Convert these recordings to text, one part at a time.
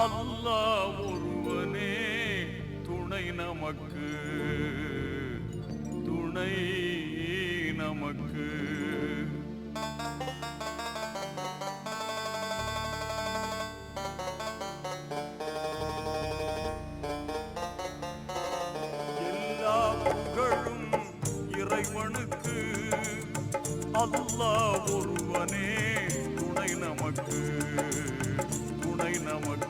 அல்லாஹ் ஒருவனே துணை நமக்கு. துணை நமக்கு. எல்லா புகழும் இறைவனுக்கு. அல்லாஹ் ஒருவனே துணை நமக்கு. துணை நமக்கு.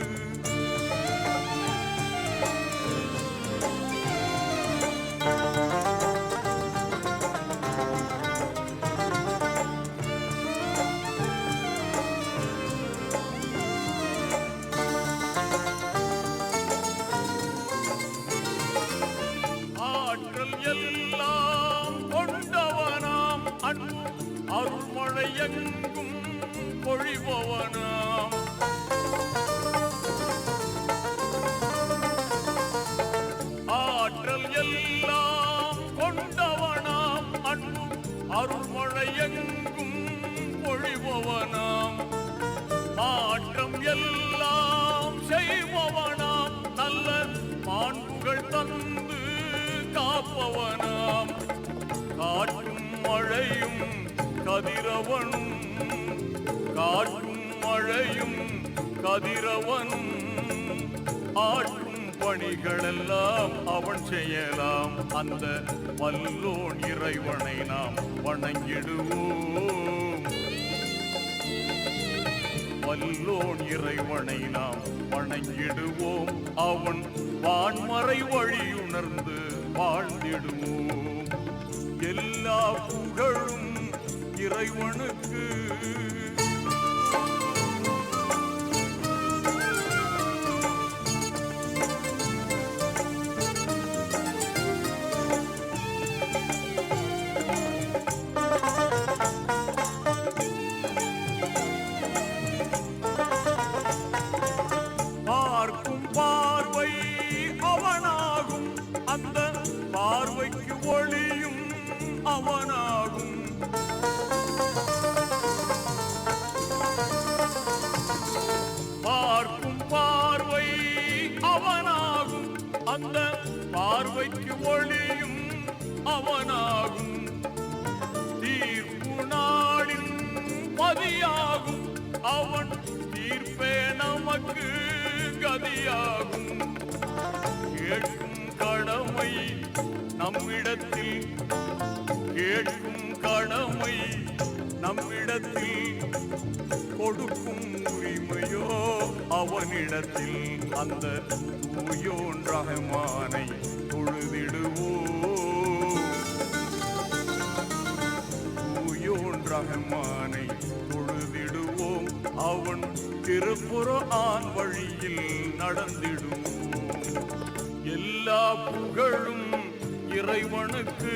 அன்பு அருள்மழை பொழிபவனாம். ஆற்றல் எல்லாம் கொண்டவனாம். அன்பு அருள்மழையெங்கும் பொழிபவனாம். மாற்றம் எல்லாம் செய்பவனாம். நல்ல மாண்புகள் தந்து காப்பவன். கதிரவனும் காற்றும் மழையும் கதிரவனும் ஆற்றும் பணிகளெல்லாம் அவன் செய்யலாம். அந்த வல்லோன் இறைவனை நாம் வணங்கிடுவோம். வல்லோன் இறைவனை நாம் வணங்கிடுவோம். அவன் வான்மறை வழியுணர்ந்த இறைவனுக்கு. பார்க்கும் பார்வை அவனாகும். அந்த பார்வைக்கு ஒளியும் அவனாகும். பார்வைக்கு ஒளியும் அவனாகும். தீர்ப்பு நாளின் பதியாகும் அவன் தீர்ப்பே நமக்கு கதியாகும். கேட்கும் கடமை நம்மிடத்தில். கேட்கும் கடமை நம்மிடத்தில். கொடுக்கும் இடத்தில் அந்த தூயோன் ரஹமானை தொழுதிடுவோம் தூயோன் ரஹமானை தொழுதிடுவோம் அவன் திருப்புற ஆண் வழியில் நடந்திடுவோம் எல்லா புகழும் இறைவனுக்கு